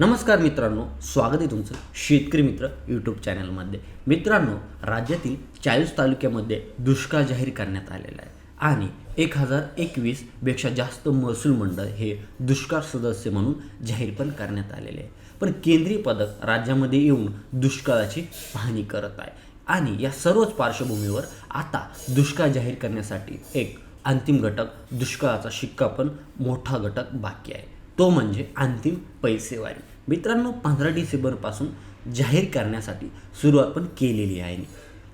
नमस्कार मित्रांनो स्वागत आहे तुमचं शेतकरी मित्र यूट्यूब चॅनलमध्ये मित्रांनो राज्यातील चाळीस तालुक्यामध्ये दुष्काळ जाहीर करण्यात आलेला आहे. आणि एक हजार एकवीसपेक्षा जास्त महसूल मंडळ हे दुष्काळ सदस्य म्हणून जाहीर पण करण्यात आलेले आहे. पण केंद्रीय पथक राज्यामध्ये येऊन दुष्काळाची पाहणी करत आहे. आणि या सर्वच पार्श्वभूमीवर आता दुष्काळ जाहीर करण्यासाठी एक अंतिम घटक दुष्काळाचा शिक्का पण मोठा घटक बाकी आहे. तो म्हणजे अंतिम पैसेवारी. मित्रांनो पंधरा डिसेंबरपासून जाहीर करण्यासाठी सुरुवात पण केलेली आहे.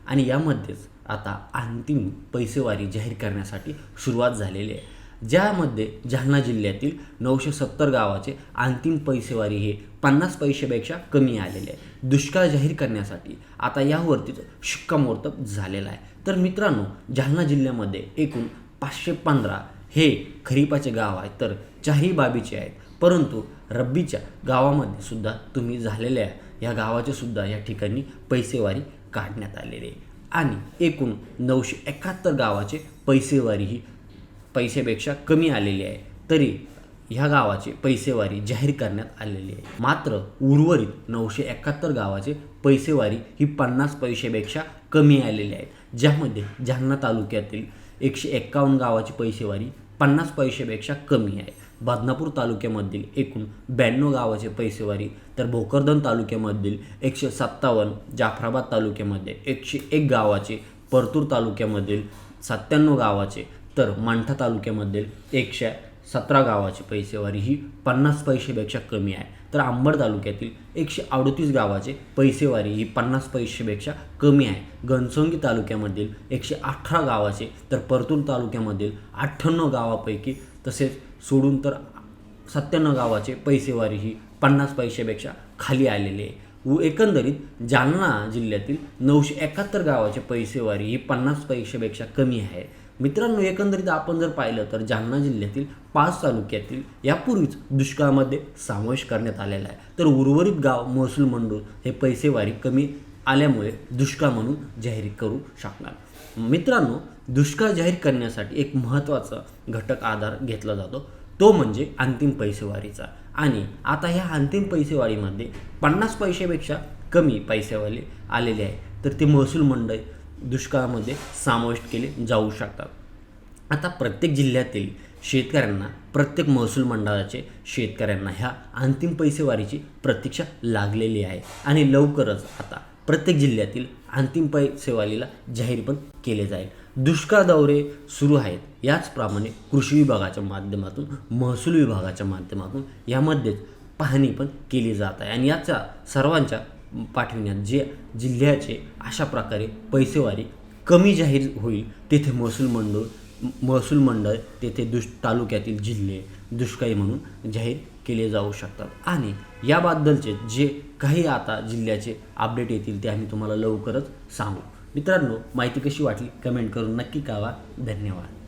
आणि यामध्येच आता अंतिम पैसेवारी जाहीर करण्यासाठी सुरुवात झालेली आहे. ज्यामध्ये जालना जिल्ह्यातील नऊशे सत्तर गावाचे अंतिम पैसेवारी हे पन्नास पैशापेक्षा कमी आलेले आहे. दुष्काळ जाहीर करण्यासाठी आता यावरतीच शिक्कामोर्तब झालेला आहे. तर मित्रांनो जालना जिल्ह्यामध्ये एकूण पाचशे पंधरा हे खरीपाचे गाव आहेत. तर चारही बाबीचे आहेत. परंतु रब्बीच्या गावामध्ये सुद्धा तुम्ही झालेल्या या गावाचे सुद्धा या ठिकाणी पैसेवारी काढण्यात आलेली आहे. आणि एकूण नऊशे एकाहत्तर गावाचे पैसेवारी ही पैशापेक्षा कमी आलेली आहे. तरी ह्या गावाचे पैसेवारी जाहीर करण्यात आलेली आहे. मात्र उर्वरित नऊशे एकाहत्तर गावाचे पैसेवारी ही पन्नास पैशापेक्षा कमी आलेली आहे ज्यामध्ये जालना तालुक्यातील एकशे एक्कावन्न गावाची पैसेवारी पन्नास पैशापेक्षा कमी आहे. बदनापूर तालुक्यामधील एकूण ब्याण्णव गावाचे पैसेवारी तर भोकरदन तालुक्यामधील एकशे सत्तावन्न जाफराबाद तालुक्यामध्ये एकशे एक गावाचे परतूर तालुक्यामधील सत्त्याण्णव गावाचे तर मांठा तालुक्यामधील एकशे सतरा गावाची पैसेवारी ही पन्नास पैसेपेक्षा कमी आहे. तर अंबड तालुक्यातील एकशे अडतीस गावाचे पैसेवारी ही पन्नास पैसेपेक्षा कमी आहे. घनसंगी तालुक्यामधील एकशे अठरा गावाचे तर परतूर तालुक्यामधील अठ्ठ्याण्णव गावापैकी तसेच सोडून तर सत्त्याण्णव गावाचे पैसेवारी ही पन्नास पैसेपेक्षा खाली आलेली आहे. व एकंदरीत जालना जिल्ह्यातील नऊशे एकाहत्तर गावाचे पैसेवारी ही पन्नास पैसेपेक्षा कमी आहे. मित्रांनो एकंदरीत आपण जर पाहिलं तर जालना जिल्ह्यातील पाच तालुक्यातील यापूर्वीच दुष्काळामध्ये समावेश करण्यात आलेला आहे. तर उर्वरित गाव महसूल मंडळ हे पैसेवारी कमी आल्यामुळे दुष्काळ म्हणून जाहीर करू शकणार. मित्रांनो दुष्काळ जाहीर करण्यासाठी एक महत्त्वाचा घटक आधार घेतला जातो. तो म्हणजे अंतिम पैसेवारीचा. आणि आता ह्या अंतिम पैसेवारीमध्ये पन्नास पैशापेक्षा कमी पैसेवाले आलेले आहे. तर ते महसूल मंडळ दुष्काळामध्ये समाविष्ट केले जाऊ शकतात. आता प्रत्येक जिल्ह्यातील शेतकऱ्यांना प्रत्येक महसूल मंडळाचे शेतकऱ्यांना ह्या अंतिम पैसेवारीची प्रतीक्षा लागलेली आहे. आणि लवकरच आता प्रत्येक जिल्ह्यातील अंतिम पैसेवारीला जाहीर पण केले जाईल. दुष्काळ दौरे सुरू आहेत. याचप्रमाणे कृषी विभागाच्या माध्यमातून महसूल विभागाच्या माध्यमातून यामध्येच पाहणी पण केली जात आहे. आणि याचा सर्वांच्या पाठविण्यात जे जिल्ह्याचे अशा प्रकारे पैसेवारी कमी जाहीर होईल तेथे महसूल मंडळ महसूल मंडळ तेथे दुष् तालुक्यातील जिल्हे दुष्काळी म्हणून जाहीर केले जाऊ शकतात. आणि याबद्दलचे जे काही आता जिल्ह्याचे अपडेट येतील ते आम्ही तुम्हाला लवकरच सांगू. मित्रांनो माहिती कशी वाटली? कमेंट करून नक्की कळवा. धन्यवाद.